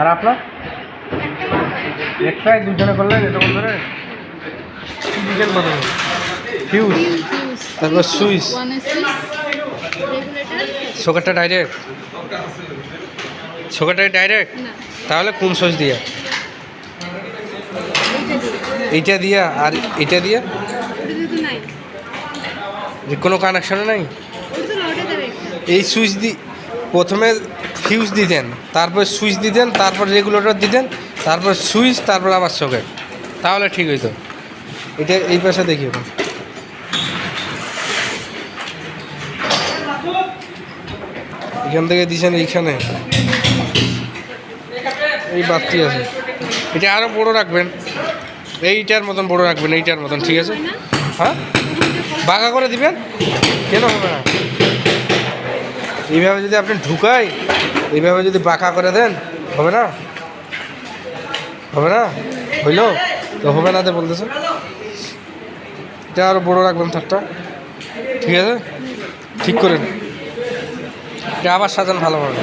আর আপনার একটাই দুজনে করলেন এতক্ষণ ধরে কি দিচ্ছেন ফিউজ তারপর সুইচ। সকেটটা ডাইরেক্ট সকেটটা ডাইরেক্ট তাহলে কোন সুইচ দিয়া? এইটা দিয়ে আর এটা দিয়া দিয়ে যে কোনো কানেকশনে নাই? এই সুইচ দি, প্রথমে ফিউজ দিতেন, তারপর সুইচ দিতেন, তারপর রেগুলেটর দিতেন, তারপর সুইচ, তারপর আবার সকেট তাহলে ঠিক হইতো। এটা এই পাশে দেখি এখন। থেকে দিছেন এইখানে। এই বাতি আছে। এটা আরও বড় রাখবেন। এইটার মতন বড় রাখবেন, এইটার মতন, ঠিক আছে? হ্যাঁ? বাঁকা করে দিবেন? কেন হবে না? এইভাবে যদি আপনি ঢুকাই, এইভাবে যদি বাঁকা করে দেন, হবে না? হবে না? হইল? তো হবে না তো বলতেছে। এটা আরও বড়ো রাখবেন থাকটা ঠিক আছে? ঠিক করেন এটা আবার সাজান ভালোভাবে।